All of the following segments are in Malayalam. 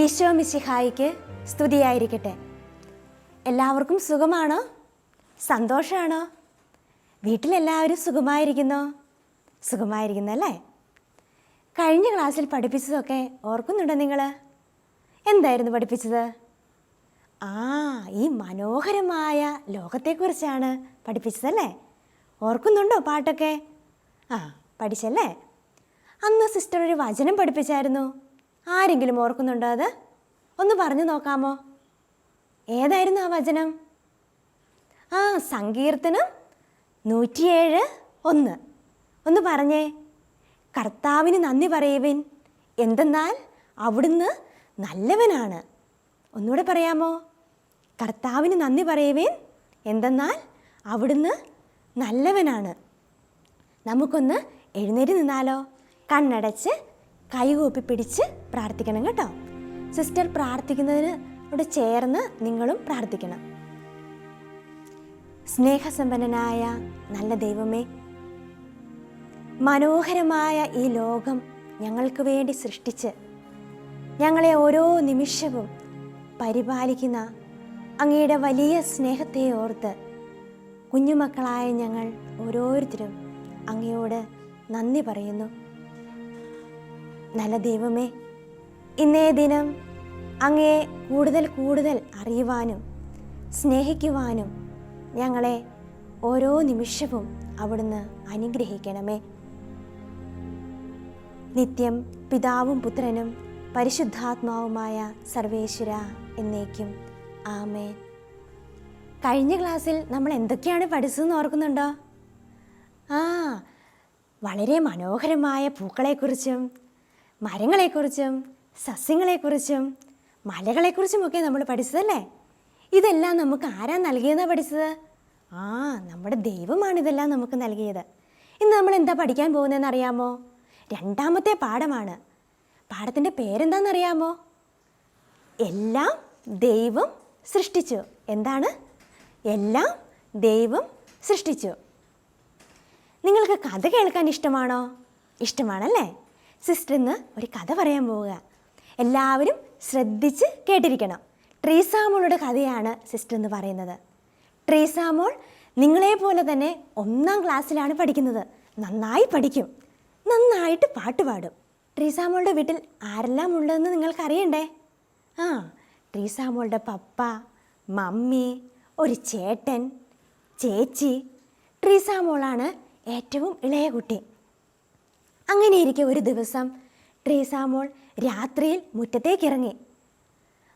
ഈശോ മിശിഹായിക്ക് സ്തുതിയായിരിക്കട്ടെ. എല്ലാവർക്കും സുഖമാണോ? സന്തോഷമാണോ വീട്ടിലെല്ലാവരും സുഖമായിരിക്കുന്നോ? സുഖമായിരിക്കുന്നു അല്ലേ? കഴിഞ്ഞ ക്ലാസ്സിൽ പഠിപ്പിച്ചതൊക്കെ ഓർക്കുന്നുണ്ടോ നിങ്ങൾ എന്തായിരുന്നു പഠിപ്പിച്ചത്? ആ ഈ മനോഹരമായ ലോകത്തെക്കുറിച്ചാണ് പഠിപ്പിച്ചതല്ലേ? ഓർക്കുന്നുണ്ടോ പാട്ടൊക്കെ? ആ പഠിച്ചല്ലേ? അന്ന് സിസ്റ്റർ ഒരു വചനം പഠിപ്പിച്ചായിരുന്നു. ആരെങ്കിലും ഓർക്കുന്നുണ്ടോ അത്? ഒന്ന് പറഞ്ഞു നോക്കാമോ? ഏതായിരുന്നു ആ വചനം? ആ സങ്കീർത്തനം നൂറ്റിയേഴ് ഒന്ന്. ഒന്ന് പറഞ്ഞേ. കർത്താവിന് നന്ദി പറയുവിൻ. എന്തെന്നാൽ അവിടുന്ന് നല്ലവനാണ്. ഒന്നുകൂടെ പറയാമോ? കർത്താവിന് നന്ദി പറയുവിൻ. എന്തെന്നാൽ അവിടുന്ന് നല്ലവനാണ്. നമുക്കൊന്ന് എഴുന്നേറ്റ് നിന്നാലോ? കണ്ണടച്ച് കൈകൂപ്പി പിടിച്ച് പ്രാർത്ഥിക്കണം കേട്ടോ. സിസ്റ്റർ പ്രാർത്ഥിക്കുന്നതിനോട് ചേർന്ന് നിങ്ങളും പ്രാർത്ഥിക്കണം. സ്നേഹസമ്പന്നനായ നല്ല ദൈവമേ മനോഹരമായ ഈ ലോകം ഞങ്ങൾക്ക് വേണ്ടി സൃഷ്ടിച്ച് ഞങ്ങളെ ഓരോ നിമിഷവും പരിപാലിക്കുന്ന അങ്ങയുടെ വലിയ സ്നേഹത്തെ ഓർത്ത് കുഞ്ഞുമക്കളായ ഞങ്ങൾ ഓരോരുത്തരും അങ്ങയോട് നന്ദി പറയുന്നു. നല്ല ദൈവമേ ഇന്നേ ദിനം അങ്ങേ കൂടുതൽ കൂടുതൽ അറിയുവാനും സ്നേഹിക്കുവാനും ഞങ്ങളെ ഓരോ നിമിഷവും അവിടുന്ന് അനുഗ്രഹിക്കണമേ. നിത്യം പിതാവും പുത്രനും പരിശുദ്ധാത്മാവുമായ സർവേശ്വര എന്നേക്കും. ആമേൻ. കഴിഞ്ഞ ക്ലാസ്സിൽ നമ്മൾ എന്തൊക്കെയാണ് പഠിച്ചതെന്ന് ഓർക്കുന്നുണ്ടോ? ആ വളരെ മനോഹരമായ പൂക്കളെക്കുറിച്ചും മരങ്ങളെക്കുറിച്ചും സസ്യങ്ങളെക്കുറിച്ചും മലകളെക്കുറിച്ചുമൊക്കെ നമ്മൾ പഠിച്ചതല്ലേ? ഇതെല്ലാം നമുക്ക് ആരാ നൽകിയതാണ് പഠിച്ചത്? ആ നമ്മുടെ ദൈവമാണ് ഇതെല്ലാം നമുക്ക് നൽകിയത്. ഇന്ന് നമ്മൾ എന്താ പഠിക്കാൻ പോകുന്നതെന്ന് അറിയാമോ രണ്ടാമത്തെ പാഠമാണ്. പാഠത്തിന്റെ പേരെന്താണെന്നറിയാമോ? എല്ലാം ദൈവം സൃഷ്ടിച്ചു. എന്താണ്? എല്ലാം ദൈവം സൃഷ്ടിച്ചു. നിങ്ങൾക്ക് കഥ കേൾക്കാൻ ഇഷ്ടമാണോ? ഇഷ്ടമാണല്ലേ? സിസ്റ്റർ ഇന്ന് ഒരു കഥ പറയാൻ പോവുക. എല്ലാവരും ശ്രദ്ധിച്ച് കേട്ടിരിക്കണം. ട്രീസാമോളുടെ കഥയാണ് സിസ്റ്റർ എന്ന് പറയുന്നത് ട്രീസാമോൾ നിങ്ങളെ പോലെ തന്നെ ഒന്നാം ക്ലാസ്സിലാണ് പഠിക്കുന്നത്. നന്നായി പഠിക്കും. നന്നായിട്ട് പാട്ട് പാടും. ട്രീസാമോളുടെ വീട്ടിൽ ആരെല്ലാം ഉള്ളതെന്ന് നിങ്ങൾക്കറിയണ്ടേ? ആ ട്രീസാമോളുടെ പപ്പ മമ്മി ഒരു ചേട്ടൻ ചേച്ചി. ട്രീസാമോളാണ് ഏറ്റവും ഇളയ കുട്ടി. അങ്ങനെയിരിക്കെ ഒരു ദിവസം ട്രീസാമോൾ രാത്രിയിൽ മുറ്റത്തേക്ക് ഇറങ്ങി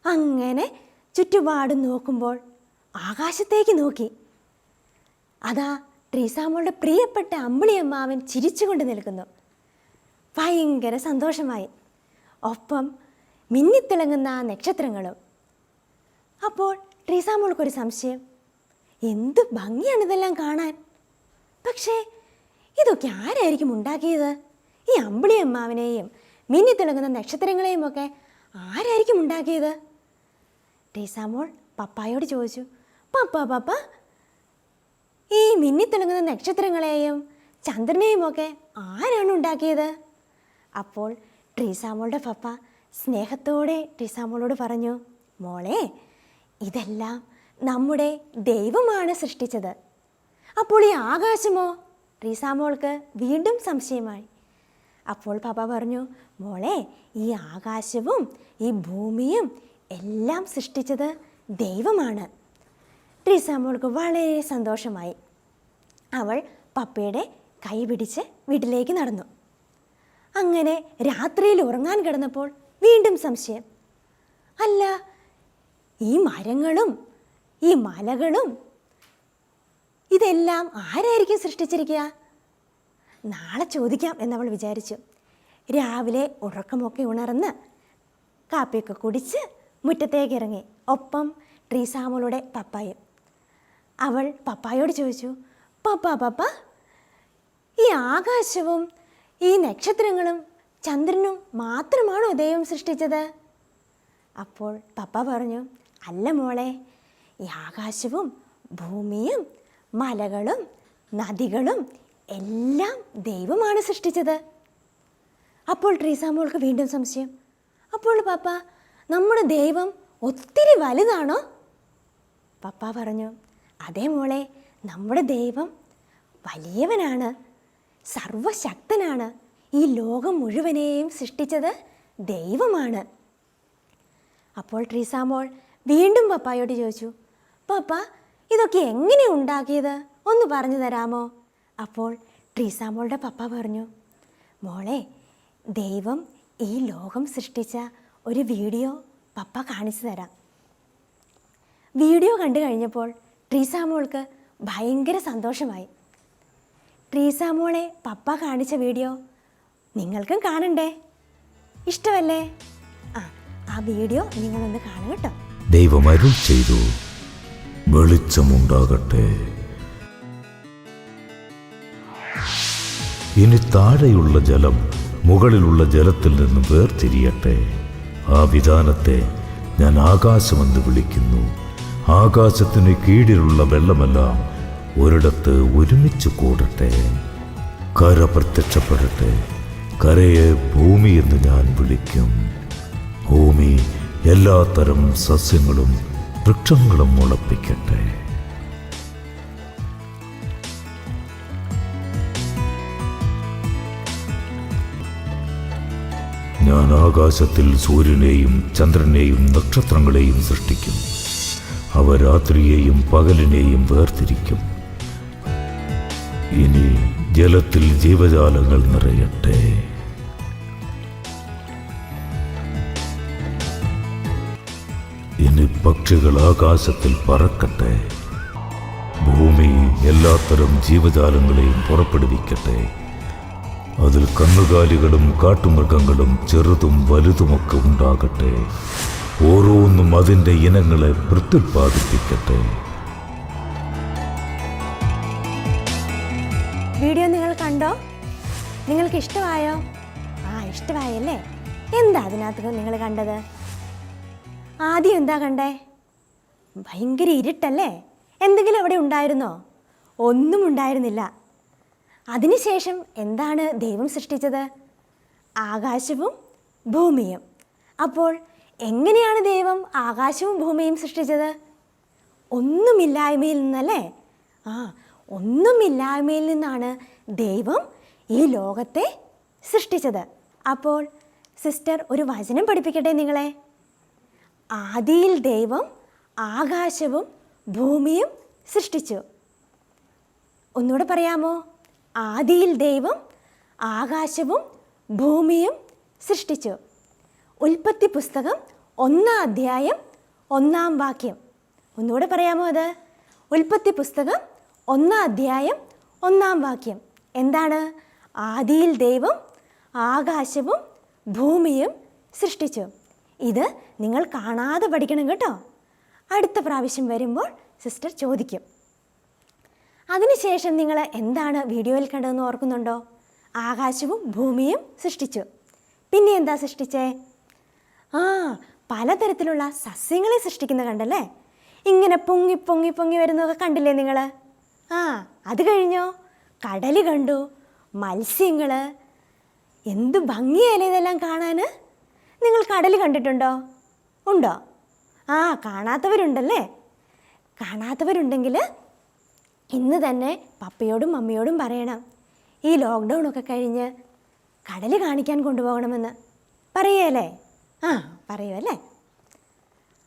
അങ്ങനെ ചുറ്റുപാടും നോക്കുമ്പോൾ ആകാശത്തേക്ക് നോക്കി. അതാ ട്രീസാമോളുടെ പ്രിയപ്പെട്ട അമ്പിളിയമ്മാവൻ ചിരിച്ചുകൊണ്ട് നിൽക്കുന്നു. ഭയങ്കര സന്തോഷമായി. ഒപ്പം മിന്നിത്തിളങ്ങുന്ന നക്ഷത്രങ്ങളും. അപ്പോൾ ട്രീസാമോൾക്കൊരു സംശയം. എന്ത് ഭംഗിയാണിതെല്ലാം കാണാൻ? പക്ഷേ ഇതൊക്കെ ആരായിരിക്കും ഉണ്ടാക്കിയത്? ഈ അമ്പിളി അമ്മാവിനെയും മിന്നിത്തിളങ്ങുന്ന നക്ഷത്രങ്ങളെയും ഒക്കെ ആരായിരിക്കും ഉണ്ടാക്കിയത്? ടീസാമോൾ പപ്പായോട് ചോദിച്ചു. പപ്പ പപ്പ. ഈ മിന്നി മിന്നിത്തിളങ്ങുന്ന നക്ഷത്രങ്ങളെയും ചന്ദ്രനെയും ഒക്കെ ആരാണ് ഉണ്ടാക്കിയത്? അപ്പോൾ ട്രീസാമോളുടെ പപ്പ സ്നേഹത്തോടെ ട്രീസാമോളോട് പറഞ്ഞു മോളെ ഇതെല്ലാം നമ്മുടെ ദൈവമാണ് സൃഷ്ടിച്ചത്. അപ്പോൾ ഈ ആകാശമോ? ട്രീസാമോൾക്ക് വീണ്ടും സംശയമായി. അപ്പോൾ പപ്പ പറഞ്ഞു മോളെ ഈ ആകാശവും ഈ ഭൂമിയും എല്ലാം സൃഷ്ടിച്ചത് ദൈവമാണ്. ട്രീസ മോൾക്ക് വളരെ സന്തോഷമായി. അവൾ പപ്പയുടെ കൈ പിടിച്ച് വീട്ടിലേക്ക് നടന്നു. അങ്ങനെ രാത്രിയിൽ ഉറങ്ങാൻ കിടന്നപ്പോൾ വീണ്ടും സംശയം. അല്ല ഈ മരങ്ങളും ഈ മലകളും ഇതെല്ലാം ആരായിരിക്കും സൃഷ്ടിച്ചിരിക്കുക? നാളെ ചോദിക്കാം എന്നവൾ വിചാരിച്ചു. രാവിലെ ഉറക്കമൊക്കെ ഉണർന്ന് കാപ്പിയൊക്കെ കുടിച്ച് മുറ്റത്തേക്ക് ഇറങ്ങി. ഒപ്പം ട്രീസാമോളുടെ പപ്പായും. അവൾ പപ്പായോട് ചോദിച്ചു പപ്പ പപ്പ ഈ ആകാശവും ഈ നക്ഷത്രങ്ങളും ചന്ദ്രനും മാത്രമാണോ ദൈവം സൃഷ്ടിച്ചത്? അപ്പോൾ പപ്പ പറഞ്ഞു അല്ല മോളെ ഈ ആകാശവും ഭൂമിയും മലകളും നദികളും എല്ലാം ദൈവമാണ് സൃഷ്ടിച്ചത്. അപ്പോൾ ട്രീസാമോൾക്ക് വീണ്ടും സംശയം. അപ്പോൾ പാപ്പ നമ്മുടെ ദൈവം ഒത്തിരി വലുതാണോ? പപ്പ പറഞ്ഞു അതേ മോളെ നമ്മുടെ ദൈവം വലിയവനാണ് സർവശക്തനാണ് ഈ ലോകം മുഴുവനെയും സൃഷ്ടിച്ചത് ദൈവമാണ്. അപ്പോൾ ട്രീസാമോൾ വീണ്ടും പപ്പായോട് ചോദിച്ചു പപ്പ ഇതൊക്കെ എങ്ങനെ ഉണ്ടാക്കിയത്? ഒന്ന് പറഞ്ഞു തരാമോ? അപ്പോൾ ട്രീസാമോളുടെ പപ്പ പറഞ്ഞു മോളെ ദൈവം ഈ ലോകം സൃഷ്ടിച്ച ഒരു വീഡിയോ പപ്പ കാണിച്ചു തരാം. വീഡിയോ കണ്ടു കഴിഞ്ഞപ്പോൾ ട്രീസാമോൾക്ക് ഭയങ്കര സന്തോഷമായി. ട്രീസാമോളെ പപ്പ കാണിച്ച വീഡിയോ നിങ്ങൾക്കും കാണണ്ടേ? ഇഷ്ടമല്ലേ? ആ ആ വീഡിയോ നിങ്ങളൊന്ന് കാണുക കേട്ടോ. ദൈവം അരുൾ ചെയ്തു വെളിച്ചമുണ്ടാകട്ടെ. ഇനി താഴെയുള്ള ജലം മുകളിലുള്ള ജലത്തിൽ നിന്നും വേർതിരിയട്ടെ. ആ വിധാനത്തെ ഞാൻ ആകാശമെന്ന് വിളിക്കുന്നു. ആകാശത്തിന് കീഴിലുള്ള വെള്ളമെല്ലാം ഒരിടത്ത് ഒരുമിച്ച് കൂടട്ടെ. കര പ്രത്യക്ഷപ്പെടട്ടെ. കരയെ ഭൂമി എന്ന് ഞാൻ വിളിക്കും. ഭൂമി എല്ലാത്തരം സസ്യങ്ങളും വൃക്ഷങ്ങളും മുളപ്പിക്കട്ടെ. ഞാൻ ആകാശത്തിൽ സൂര്യനെയും ചന്ദ്രനെയും നക്ഷത്രങ്ങളെയും സൃഷ്ടിക്കും. അവ രാത്രിയെയും പകലിനെയും വേർതിരിക്കും. ഇനി ജലത്തിൽ ജീവജാലങ്ങൾ നിറയട്ടെ. ഇനി പക്ഷികൾ ആകാശത്തിൽ പറക്കട്ടെ. ഭൂമി എല്ലാത്തരം ജീവജാലങ്ങളെയും പുറപ്പെടുവിക്കട്ടെ. അതിൽ കന്നുകാലികളും കാട്ടുമൃഗങ്ങളും ചെറുതും വലുതുമൊക്കെ ഉണ്ടാകട്ടെ. ഓരോന്നും അതിന്റെ ഇനങ്ങളെ പ്രത്യുത്പാദിപ്പിക്കട്ടെ വീഡിയോ നിങ്ങൾ കണ്ടോ? നിങ്ങൾക്ക് ഇഷ്ടമായോ ആ ഇഷ്ടമായല്ലേ? എന്താ അതിനകത്ത് നിങ്ങൾ കണ്ടത്? ആദ്യം എന്താ കണ്ടേ? ഭയങ്കര ഇരുട്ടല്ലേ? എന്തെങ്കിലും അവിടെ ഉണ്ടായിരുന്നോ? ഒന്നും ഉണ്ടായിരുന്നില്ല. അതിനുശേഷം എന്താണ് ദൈവം സൃഷ്ടിച്ചത്? ആകാശവും ഭൂമിയും. അപ്പോൾ എങ്ങനെയാണ് ദൈവം ആകാശവും ഭൂമിയും സൃഷ്ടിച്ചത്? ഒന്നുമില്ലായ്മയിൽ നിന്നല്ലേ? ആ ഒന്നുമില്ലായ്മയിൽ നിന്നാണ് ദൈവം ഈ ലോകത്തെ സൃഷ്ടിച്ചത്. അപ്പോൾ സിസ്റ്റർ ഒരു വചനം പഠിപ്പിക്കട്ടെ നിങ്ങളെ? ആദിയിൽ ദൈവം ആകാശവും ഭൂമിയും സൃഷ്ടിച്ചു. ഒന്നുകൂടെ പറയാമോ? ആദിയിൽ ദൈവം ആകാശവും ഭൂമിയും സൃഷ്ടിച്ചു. ഉൽപ്പത്തി പുസ്തകം ഒന്നാം അധ്യായം ഒന്നാം വാക്യം. ഒന്നുകൂടെ പറയാമോ അത്? ഉൽപ്പത്തി പുസ്തകം ഒന്നാം അധ്യായം ഒന്നാം വാക്യം. എന്താണ്? ആദിയിൽ ദൈവം ആകാശവും ഭൂമിയും സൃഷ്ടിച്ചു. ഇത് നിങ്ങൾ കാണാതെ പഠിക്കണം കേട്ടോ. അടുത്ത പ്രാവശ്യം വരുമ്പോൾ സിസ്റ്റർ ചോദിക്കും. അതിനുശേഷം നിങ്ങൾ എന്താണ് വീഡിയോയിൽ കണ്ടതെന്ന് ഓർക്കുന്നുണ്ടോ? ആകാശവും ഭൂമിയും സൃഷ്ടിച്ചു. പിന്നെ എന്താ സൃഷ്ടിച്ചേ? ആ പലതരത്തിലുള്ള സസ്യങ്ങളെ സൃഷ്ടിക്കുന്ന കണ്ടല്ലേ? ഇങ്ങനെ പൊങ്ങി പൊങ്ങി പൊങ്ങി വരുന്നതൊക്കെ കണ്ടില്ലേ നിങ്ങൾ? ആ അത് കഴിഞ്ഞോ? കടൽ കണ്ടു മത്സ്യങ്ങൾ എന്ത് ഭംഗിയല്ലേ ഇതെല്ലാം കാണാൻ? നിങ്ങൾ കടൽ കണ്ടിട്ടുണ്ടോ? ഉണ്ടോ? ആ കാണാത്തവരുണ്ടല്ലേ? കാണാത്തവരുണ്ടെങ്കിൽ ഇന്ന് തന്നെ പപ്പയോടും മമ്മിയോടും പറയണം. ഈ ലോക്ക്ഡൗൺ ഒക്കെ കഴിഞ്ഞ് കടൽ കാണിക്കാൻ കൊണ്ടുപോകണമെന്ന്. പറയല്ലേ ആ പറയുമല്ലേ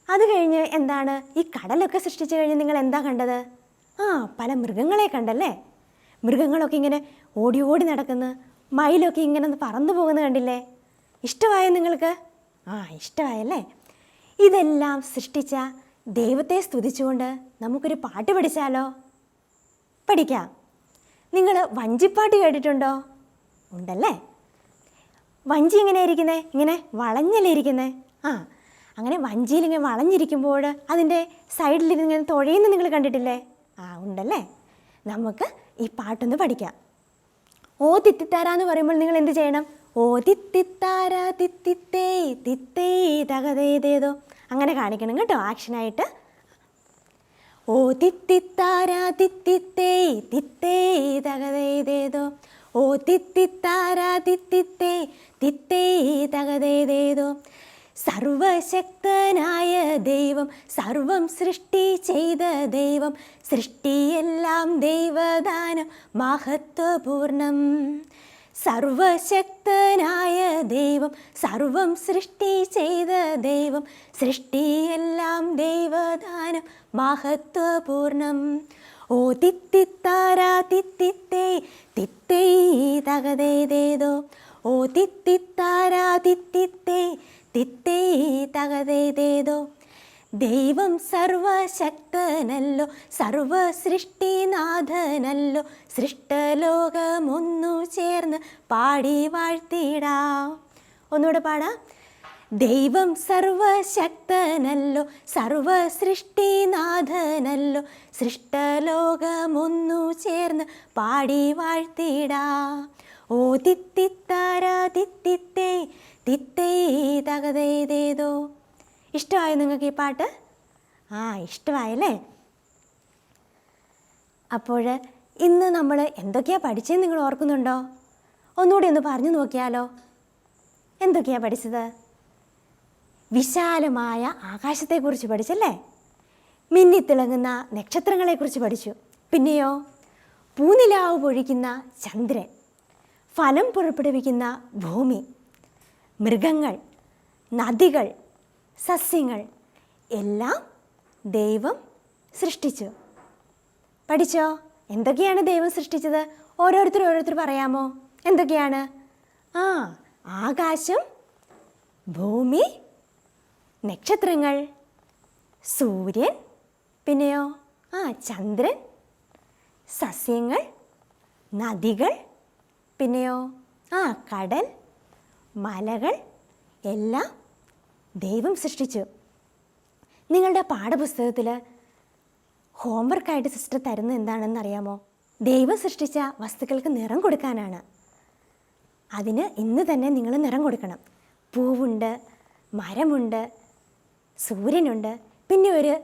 അത് കഴിഞ്ഞ് എന്താണ്? ഈ കടലൊക്കെ സൃഷ്ടിച്ചു കഴിഞ്ഞ് നിങ്ങൾ എന്താ കണ്ടത്? ആ പല മൃഗങ്ങളെ കണ്ടല്ലേ? മൃഗങ്ങളൊക്കെ ഇങ്ങനെ ഓടി ഓടി നടക്കുന്നു. മയിലൊക്കെ ഇങ്ങനെ ഒന്ന് പറന്നു പോകുന്നത് കണ്ടില്ലേ? ഇഷ്ടമായോ നിങ്ങൾക്ക്? ആ ഇഷ്ടമായല്ലേ? ഇതെല്ലാം സൃഷ്ടിച്ച ദൈവത്തെ സ്തുതിച്ചുകൊണ്ട് നമുക്കൊരു പാട്ട് പഠിച്ചാലോ? പഠിക്കാം. നിങ്ങൾ വഞ്ചിപ്പാട്ട് കേട്ടിട്ടുണ്ടോ? ഉണ്ടല്ലേ? വഞ്ചി ഇങ്ങനെ ഇരിക്കുന്നേ? ഇങ്ങനെ വളഞ്ഞല്ലേ ഇരിക്കുന്നേ? ആ അങ്ങനെ വഞ്ചിയിൽ ഇങ്ങനെ വളഞ്ഞിരിക്കുമ്പോൾ അതിന്റെ സൈഡിൽ ഇങ്ങനെ തുഴയുന്ന നിങ്ങൾ കണ്ടിട്ടില്ലേ? ആ ഉണ്ടല്ലേ? നമുക്ക് ഈ പാട്ടൊന്ന് പഠിക്കാം. ഓ തിത്തിത്താര എന്ന് പറയുമ്പോൾ നിങ്ങൾ എന്ത് ചെയ്യണം? ഓ തിത്തിത്താര തിത്തിത്തേ തിത്തേ തകതേതേതോ അങ്ങനെ കാണിക്കണം കേട്ടോ. ആക്ഷനായിട്ട് ഓ തിത്തിത്താരാ തിത്തിത്തേ തിത്തേ തകതേതേതോ ഓ തിത്തിത്താരാ തിത്തിത്തേ തിത്തേ തകതേതേതോ സർവശക്തനായ ദൈവം സർവം സൃഷ്ടി ചെയ്ത ദൈവം സൃഷ്ടിയെല്ലാം ദൈവദാനം മഹത്വപൂർണം. സർവശക്തനായ ദൈവം സർവം സൃഷ്ടി ചെയ്ത ദൈവം സൃഷ്ടിയെല്ലാം ദൈവദാനം മഹത്വപൂർണം. ഓ തിത്തിത്താരാ തിത്തിത്തേ തിത്തേ തകതേതേതോ ഓ തിത്തിത്താരാ തിത്തിത്തേ തിത്തേ തകതേതേതോ ദൈവം സർവശക്തനല്ലോ സർവസൃഷ്ടിനാഥനല്ലോ സൃഷ്ടലോകമൊന്നു ചേർന്ന് പാടി വാഴ്ത്തിടാം ഒന്നുകൂടെ പാടാം. ദൈവം സർവശക്തനല്ലോ സർവസൃഷ്ടിനാഥനല്ലോ സൃഷ്ടലോകമൊന്നു ചേർന്ന് പാടി വാഴ്ത്തിടാ ഓ തിത്തിത്താരാ തിത്തിത്തേ തിത്തേ തകതേതേതോ ഇഷ്ടമായോ നിങ്ങൾക്ക് ഈ പാട്ട്? ആ ഇഷ്ടമായല്ലേ? അപ്പോൾ ഇന്ന് നമ്മൾ എന്തൊക്കെയാ പഠിച്ചതെന്ന് നിങ്ങൾ ഓർക്കുന്നുണ്ടോ? ഒന്നുകൂടി ഒന്ന് പറഞ്ഞു നോക്കിയാലോ. എന്തൊക്കെയാ പഠിച്ചത്? വിശാലമായ ആകാശത്തെക്കുറിച്ച് പഠിച്ചല്ലേ? മിന്നിത്തിളങ്ങുന്ന നക്ഷത്രങ്ങളെക്കുറിച്ച് പഠിച്ചു. പിന്നെയോ? പൂനിലാവ് പൊഴിക്കുന്ന ചന്ദ്രൻ ഫലം പുറപ്പെടുവിക്കുന്ന ഭൂമി മൃഗങ്ങൾ നദികൾ സസ്യങ്ങൾ എല്ലാം ദൈവം സൃഷ്ടിച്ചു. പഠിച്ചോ? എന്തൊക്കെയാണ് ദൈവം സൃഷ്ടിച്ചത്? ഓരോരുത്തർ ഓരോരുത്തർ പറയാമോ? എന്തൊക്കെയാണ്? ആ ആകാശം ഭൂമി നക്ഷത്രങ്ങൾ സൂര്യൻ പിന്നെയോ? ആ ചന്ദ്രൻ സസ്യങ്ങൾ നദികൾ പിന്നെയോ? ആ കടൽ മലകൾ എല്ലാം ദൈവം സൃഷ്ടിച്ചു. നിങ്ങളുടെ പാഠപുസ്തകത്തിൽ ഹോംവർക്കായിട്ട് സിസ്റ്റർ തരുന്ന എന്താണെന്ന് അറിയാമോ ദൈവം സൃഷ്ടിച്ച വസ്തുക്കൾക്ക് നിറം കൊടുക്കാനാണ്. അതിന് ഇന്ന് തന്നെ നിങ്ങൾ നിറം കൊടുക്കണം. പൂവുണ്ട് മരമുണ്ട് സൂര്യനുണ്ട്. പിന്നെ ഒരു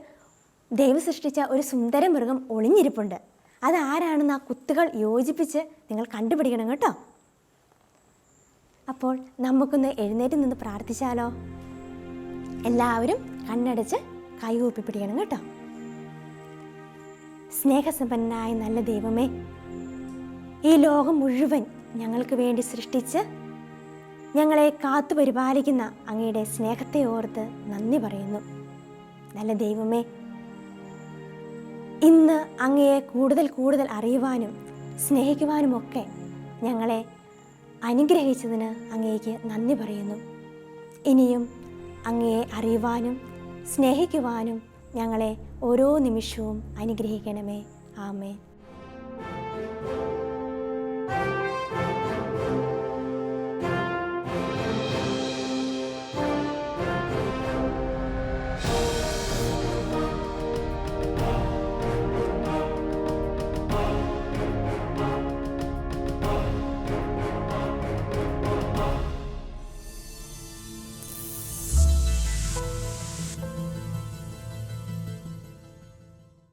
ദൈവം സൃഷ്ടിച്ച ഒരു സുന്ദര മൃഗം ഒളിഞ്ഞിരിപ്പുണ്ട്. അതാരാണെന്ന് ആ കുത്തുകൾ യോജിപ്പിച്ച് നിങ്ങൾ കണ്ടുപിടിക്കണം കേട്ടോ. അപ്പോൾ നമുക്കൊന്ന് എഴുന്നേറ്റ് നിന്ന് പ്രാർത്ഥിച്ചാലോ? എല്ലാവരും കണ്ണടച്ച് കൈകൂപ്പി പിടിക്കണം കേട്ടോ. സ്നേഹസമ്പന്നനായ നല്ല ദൈവമേ ഈ ലോകം മുഴുവൻ ഞങ്ങൾക്ക് വേണ്ടി സൃഷ്ടിച്ച് ഞങ്ങളെ കാത്തു പരിപാലിക്കുന്ന അങ്ങയുടെ സ്നേഹത്തെ ഓർത്ത് നന്ദി പറയുന്നു. നല്ല ദൈവമേ ഇന്ന് അങ്ങയെ കൂടുതൽ കൂടുതൽ അറിയുവാനും സ്നേഹിക്കുവാനുമൊക്കെ ഞങ്ങളെ അനുഗ്രഹിച്ചതിന് അങ്ങേക്ക് നന്ദി പറയുന്നു. ഇനിയും അങ്ങയെ അറിയുവാനും സ്നേഹിക്കുവാനും ഞങ്ങളെ ഓരോ നിമിഷവും അനുഗ്രഹിക്കണമേ. ആമേ